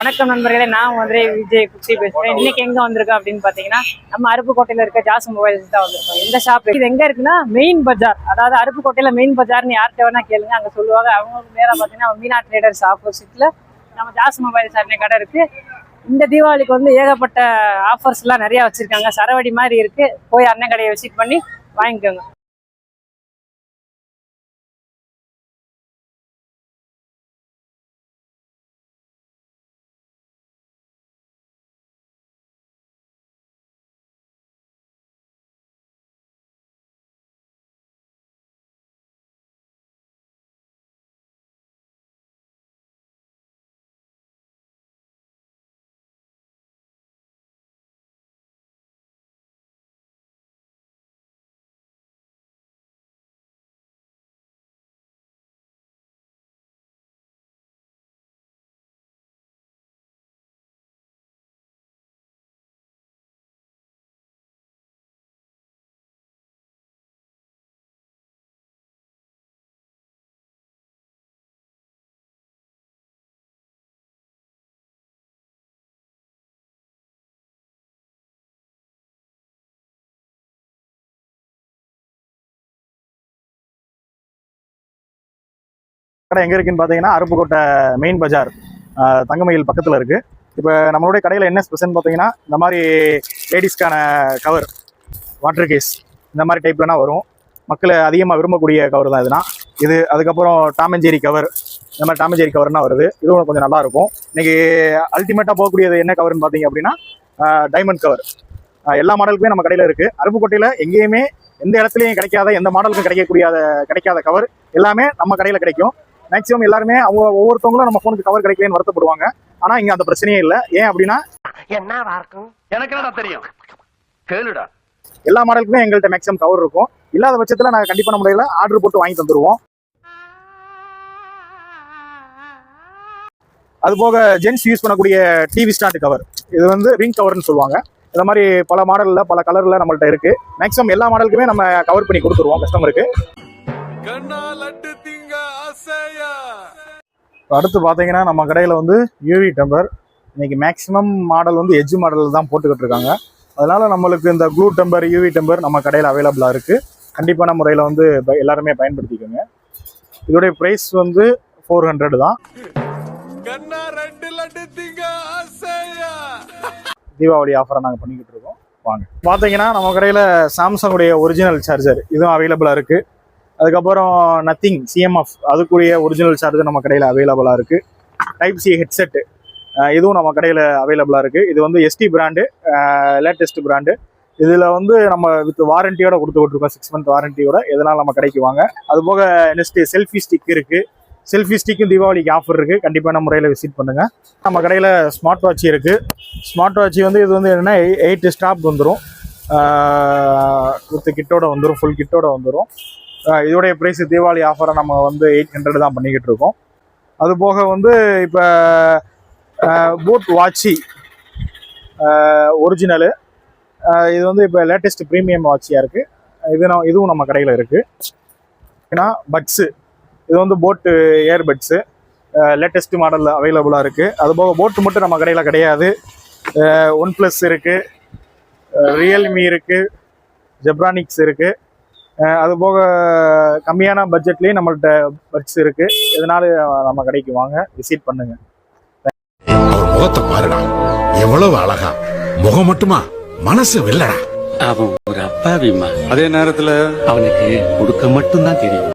வணக்கம் நண்பர்களே நான் வந்து விஜய் குச்சி பேசுறேன். இன்னைக்கு எங்க வந்திருக்கோம் அப்படின்னு பாத்தீங்கன்னா நம்ம அருப்புக்கோட்டையில இருக்க ஜாஸ் மொபைல்ஸ் தான் வந்திருக்கோம். இந்த ஷாப் இது எங்க இருக்குன்னா மெயின் பஜார் அதாவது அருப்புக்கோட்டையில மெயின் பஜார்னு யார்கிட்ட வேணா கேளுங்க அங்க சொல்லுவாங்க. அவங்களுக்கு நேரம் பாத்தீங்கன்னா மீனா ட்ரேடர்ஸ் ஆப்போசிட்ல நம்ம ஜாஸ் மொபைல்ஸ் அன்னை கடை இருக்கு. இந்த தீபாவளிக்கு வந்து ஏகப்பட்ட ஆஃபர்ஸ் எல்லாம் நிறைய வச்சிருக்காங்க. சரவடி மாதிரி இருக்கு. போய் அண்ணன் கடையை விசிட் பண்ணி வாங்கிக்கோங்க. கடை எங்கே இருக்குன்னு பார்த்தீங்கன்னா அருப்புக்கோட்டை மெயின் பஜார். தங்கமயில் பக்கத்தில் இருக்குது இப்போ நம்மளுடைய கடையில் என்ன ஸ்பெஷல்னு பார்த்தீங்கன்னா இந்த மாதிரி லேடிஸ்க்கான கவர் வாட்டர் கேஸ் இந்த மாதிரி டைப்லனா வரும். மக்கள் அதிகமாக விரும்பக்கூடிய கவர் தான் இதுனா. இது அதுக்கப்புறம் டாமஞ்சேரி கவர் இந்த மாதிரி டாமஞ்சேரி கவர்னா வருது. இதுவும் கொஞ்சம் நல்லாயிருக்கும் இன்றைக்கி அல்டிமேட்டாக போகக்கூடியது என்ன கவர்னு பார்த்தீங்க அப்படின்னா டைமண்ட் கவர் எல்லா மாடலுக்குமே நம்ம கடையில் இருக்குது அருப்புக்கோட்டையில் எங்கேயுமே எந்த இடத்துலையும் கிடைக்காத எந்த மாடலுக்கும் கிடைக்கக்கூடிய கிடைக்காத கவர் எல்லாமே நம்ம கடையில் கிடைக்கும். மேக்ஸிமம் எல்லாருமே அவங்க ஒவ்வொருத்தவங்களும் நம்ம ஃபோனுக்கு கவர் கிடைக்கலன்னு வருத்தப்படுவாங்க. ஆனா இங்க அந்த பிரச்சனையே இல்லை. ஏன் அப்படின்னா இருக்கும்? எனக்கு என்னடா தெரியும்? கேளுடா. எல்லா மாடலுக்குமே எங்கள்கிட்ட மேக்ஸிமம் கவர் இருக்கும். இல்லாத பட்சத்துல நாங்க கண்டிப்பான முறையில ஆர்டர் போட்டு வாங்கி தந்துருவோம். அது போக ஜென்ஸ் யூஸ் பண்ணக்கூடிய டிவி ஸ்டாண்ட் கவர் இது வந்து ரிங் கவர்னு சொல்லுவாங்க. இந்த மாதிரி பல மாடல்ல பல கலர்ல நம்மள்ட்ட இருக்கு. மேக்ஸிமம் எல்லா மாடலுக்குமே நம்ம கவர் பண்ணி கொடுத்துருவோம் கஸ்டமருக்கு அடுத்து பார்த்தீங்கன்னா நம்ம கடையில் வந்து யூவி டெம்பர். இன்னைக்கு மேக்ஸிமம் மாடல் வந்து எஜ்ஜு மாடல் தான் போட்டுக்கிட்டு இருக்காங்க. அதனால நம்மளுக்கு இந்த க்ளூ டெம்பர் யூவி டெம்பர் நம்ம கடையில் அவைலபிளாக இருக்குது கண்டிப்பான முறையில் வந்து எல்லாருமே பயன்படுத்திக்கோங்க. இதோடைய ப்ரைஸ் வந்து ஃபோர் ஹண்ட்ரட் தான். தீபாவளி ஆஃபரை நாங்கள் பண்ணிக்கிட்டு இருக்கோம். வாங்க. பார்த்தீங்கன்னா நம்ம கடையில் சாம்சங்குடைய ஒரிஜினல் சார்ஜர் இதுவும் அவைலபிளாக இருக்குது அதுக்கப்புறம் நத்திங் சிஎம்எஃப் அதுக்குரிய ஒரிஜினல் சார்ஜர் நம்ம கடையில் அவைலபிளாக இருக்குது டைப் சி ஹெட்செட்டு இதுவும் நம்ம கடையில் அவைலபிளாக இருக்குது இது வந்து எஸ்டி பிராண்டு லேட்டஸ்ட் பிராண்டு இதில் வந்து நம்ம வித் வாரண்டியோட கொடுத்துக்கிட்டு இருக்கோம் சிக்ஸ் மந்த் வாரண்டியோட எதனால் நம்ம கடைக்கு வாங்க? அது போக செல்ஃபி ஸ்டிக் இருக்குது செல்ஃபி ஸ்டிக்கும் தீபாவளிக்கு ஆஃபர் இருக்குது கண்டிப்பான முறையில் விசிட் பண்ணுங்கள் நம்ம கடையில் ஸ்மார்ட் வாட்ச் இருக்குது ஸ்மார்ட் வாட்ச் வந்து இது வந்து என்னென்னா எயிட் ஸ்டாப் வந்துடும் வித் கிட்டோட வந்துடும் ஃபுல் கிட்டோட வந்துடும் இதோடைய ப்ரைஸ் தீபாவளி ஆஃபரை நம்ம வந்து எயிட் ஹண்ட்ரட் தான் பண்ணிக்கிட்டு இருக்கோம். அது போக வந்து இப்போ போட் வாட்சி ஒரிஜினலு இது வந்து இப்போ லேட்டஸ்ட் ப்ரீமியம் வாட்சியாக இருக்குது இது நான் இதுவும் நம்ம கடையில் இருக்குது ஏன்னா பட்ஸு இது வந்து போட்டு ஏர் பட்ஸு லேட்டஸ்ட் மாடலில் அவைலபிளாக இருக்குது அது போக போட்டு மட்டும் நம்ம கடையில் கிடையாது. ஒன் ப்ளஸ் இருக்குது ரியல்மி இருக்குது ஜெப்ரானிக்ஸ் இருக்குது அது போக கம்மியான பட்ஜெட்லேயும் நம்மள்ட்ட பட்ஸ் இருக்குது இதனால நம்ம கடைக்கு வாங்க விசிட் பண்ணுங்க. அவர் முகத்தை பாருடா. எவ்வளவு அழகா. முகம் மட்டுமா மனசு வெள்ளடா. அவன் ஒரு அப்பாவிம்மா. அதே நேரத்துல அவனுக்கு கொடுக்க மட்டும்தான் தெரியும்.